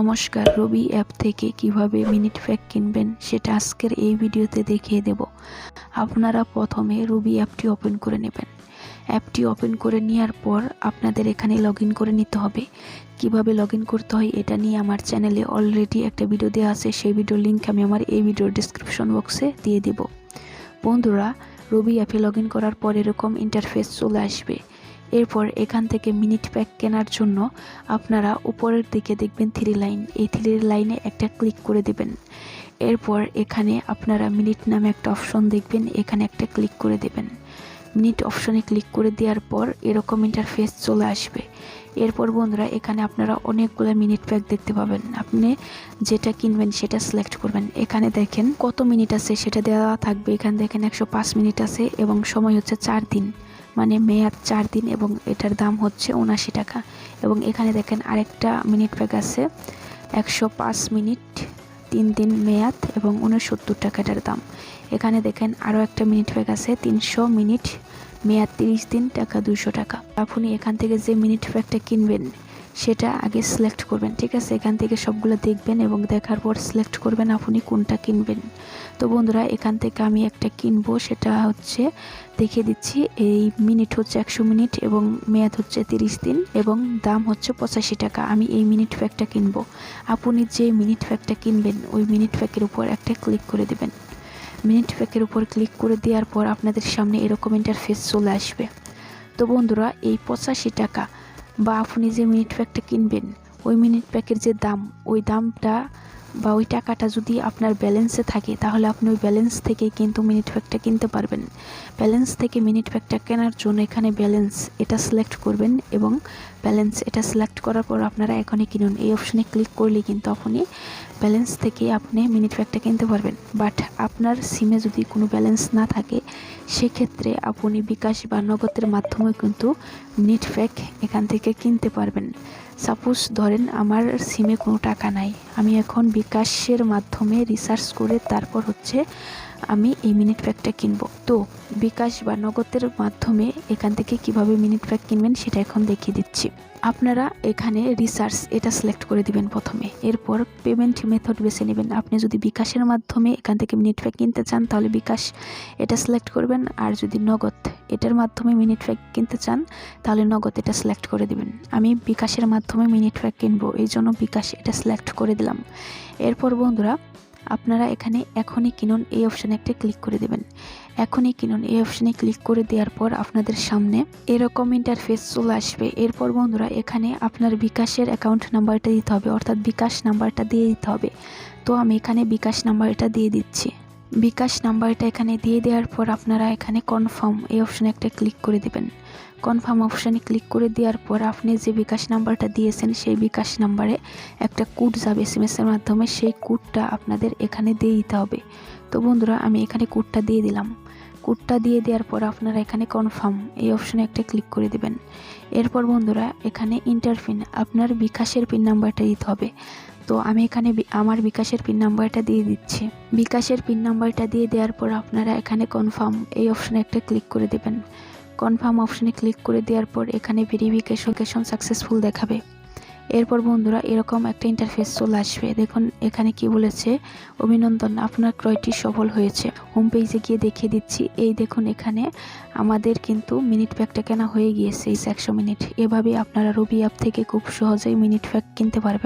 নমস্কার, রবি অ্যাপ থেকে কীভাবে মিনিট প্যাক কিনবেন সেটা আজকের এই ভিডিওতে দেখিয়ে দেব। আপনারা প্রথমে রবি অ্যাপটি ওপেন করে নেবেন। অ্যাপটি ওপেন করে নেওয়ার পর আপনাদের এখানে লগ করে নিতে হবে। কীভাবে লগ করতে হয় এটা নিয়ে আমার চ্যানেলে অলরেডি একটা ভিডিও দেওয়া আছে, সেই ভিডিওর লিঙ্ক আমি আমার এই ভিডিওর ডিসক্রিপশন বক্সে দিয়ে দেব। বন্ধুরা, রবি অ্যাপে লগ করার পর এরকম ইন্টারফেস চলে আসবে। এরপর এখান থেকে মিনিট প্যাক কেনার জন্য আপনারা উপরের দিকে দেখবেন থ্রি লাইন এই থ্রি লাইনে একটা ক্লিক করে দেবেন। এরপর এখানে আপনারা মিনিট নামে একটা অপশন দেখবেন। এখানে একটা ক্লিক করে দেবেন। মিনিট অপশনে ক্লিক করে দেওয়ার পর এরকম ইন্টারফেস চলে আসবে। এরপর বন্ধুরা, এখানে আপনারা অনেকগুলো মিনিট প্যাক দেখতে পাবেন। আপনি যেটা কিনবেন সেটা সিলেক্ট করবেন। এখানে দেখেন কত মিনিট আছে সেটা দেওয়া থাকবে। এখানে দেখেন একশো পাঁচ মিনিট আছে এবং সময় হচ্ছে চার দিন। মানে মেয়াদ চার দিন এবং এটার দাম হচ্ছে উনাশি টাকা। এবং এখানে দেখেন আরেকটা মিনিট প্যাক আছে, একশো পাঁচ মিনিট, তিন দিন মেয়াদ এবং উনসত্তর টাকা এটার দাম। এখানে দেখেন আরও একটা মিনিট প্যাক আছে, তিনশো মিনিট, মেয়াদ তিরিশ দিন, টাকা দুশো টাকা। আপনি এখান থেকে যে মিনিট প্যাকটা কিনবেন সেটা আগে সিলেক্ট করবেন, ঠিক আছে? এখান থেকে সবগুলো দেখবেন এবং দেখার পর সিলেক্ট করবেন আপনি কোনটা কিনবেন। তো বন্ধুরা, এখান থেকে আমি একটা কিনবো, সেটা হচ্ছে দেখিয়ে দিচ্ছি, এই মিনিট হচ্ছে একশো মিনিট এবং মেয়াদ হচ্ছে তিরিশ দিন এবং দাম হচ্ছে পঁচাশি টাকা। আমি এই মিনিট প্যাকটা কিনবো। আপনি যে মিনিট প্যাকটা কিনবেন, ওই মিনিট প্যাকের উপর একটা ক্লিক করে দেবেন। মিনিট প্যাকের উপর ক্লিক করে দেওয়ার পর আপনাদের সামনে এরকম ইন্টারফেস চলে আসবে। তো বন্ধুরা, এই পঁচাশি টাকা বা আপনি যে মিনিট প্যাকটা কিনবেন ওই মিনিট প্যাকের যে দাম ওই দামটা বা ওই টাকাটা যদি আপনার ব্যালেন্সে থাকে, তাহলে আপনি ওই ব্যালেন্স থেকেই কিন্তু মিনিট প্যাকটা কিনতে পারবেন। ব্যালেন্স থেকে মিনিট প্যাকটা কেনার জন্য এখানে ব্যালেন্স এটা সিলেক্ট করবেন এবং ব্যালেন্স এটা সিলেক্ট করার পর আপনারা এখনই কিনুন। এই অপশনে ক্লিক করলে কিন্তু আপনি ব্যালেন্স থেকে আপনি মিনিট প্যাকটা কিনতে পারবেন। বাট আপনার সিমে যদি কোনো ব্যালেন্স না থাকে, সেক্ষেত্রে আপনি বিকাশ বা নগদের মাধ্যমে কিন্তু মিনিট প্যাক এখান থেকে কিনতে পারবেন। সাপোজ ধরেন আমার সিমে কোনো টাকা নাই, আমি এখন বিকাশের মাধ্যমে রিসার্চ করে তারপর হচ্ছে আমি এই মিনিট প্যাকটা কিনবো। তো বিকাশ বা নগদের মাধ্যমে এখান থেকে কীভাবে মিনিট প্যাক কিনবেন সেটা এখন দেখিয়ে দিচ্ছি। আপনারা এখানে রিসার্চ এটা সিলেক্ট করে দিবেন প্রথমে। এরপর পেমেন্ট মেথড বেছে নেবেন। আপনি যদি বিকাশের মাধ্যমে এখান থেকে মিনিট প্যাক কিনতে চান, তাহলে বিকাশ এটা সিলেক্ট করবেন। আর যদি নগদ এটার মাধ্যমে মিনিট প্যাক কিনতে চান, তাহলে নগদ এটা সিলেক্ট করে দিবেন। আমি বিকাশের মাধ্যমে মিনিট প্যাক কিনবো এই জন্য বিকাশ এটা সিলেক্ট করে দিলাম। এরপর বন্ধুরা আপনারা এখানে এখনই কিনুন এই অপশানে একটা ক্লিক করে দেবেন। এখনই কিনুন এই অপশানে ক্লিক করে দেওয়ার পর আপনাদের সামনে এরকম ইন্টারফেস চলে আসবে। এরপর বন্ধুরা এখানে আপনার বিকাশের অ্যাকাউন্ট নাম্বারটা দিতে হবে, অর্থাৎ বিকাশ নাম্বারটা দিয়ে দিতে হবে। তো আমি এখানে বিকাশ নাম্বারটা দিয়ে দিচ্ছি। বিকাশ নাম্বারটা এখানে দিয়ে দেওয়ার পর আপনারা এখানে কনফার্ম এই অপশানে একটা ক্লিক করে দেবেন। কনফার্ম অপশানে ক্লিক করে দেওয়ার পর আপনি যে বিকাশ নাম্বারটা দিয়েছেন, সেই বিকাশ নাম্বারে একটা কোড যাবে এস এম এসের মাধ্যমে। সেই কোডটা আপনাদের এখানে দিয়ে দিতে হবে। তো বন্ধুরা, আমি এখানে কোডটা দিয়ে দিলাম। কোডটা দিয়ে দেওয়ার পর আপনারা এখানে কনফার্ম এই অপশানে একটা ক্লিক করে দেবেন। এরপর বন্ধুরা, এখানে ইন্টার পিন আপনার বিকাশের পিন নাম্বারটা দিতে হবে। তো আমি এখানে আমার বিকাশের পিন নাম্বারটা দিয়ে দিচ্ছি। বিকাশের পিন নাম্বারটা দিয়ে দেওয়ার পর আপনারা এখানে কনফার্ম এই অপশানে একটা ক্লিক করে দেবেন। কনফার্ম অপশানে ক্লিক করে দেওয়ার পর এখানে ভেরিফিকেশন সাকসেসফুল দেখাবে। এরপর বন্ধুরা এরকম একটা ইন্টারফেস চলে আসবে। দেখুন, এখানে কি বলেছে? অভিনন্দন, আপনার ক্রয়টি সফল হয়েছে। হোম পেজে গিয়ে দেখিয়ে দিচ্ছি। এই দেখুন, এখানে আমাদের কিন্তু মিনিট প্যাকটা কেনা হয়ে গিয়েছে এই একশো মিনিট। এভাবে আপনারা রবি অ্যাপ থেকে খুব সহজেই মিনিট প্যাক কিনতে পারবেন।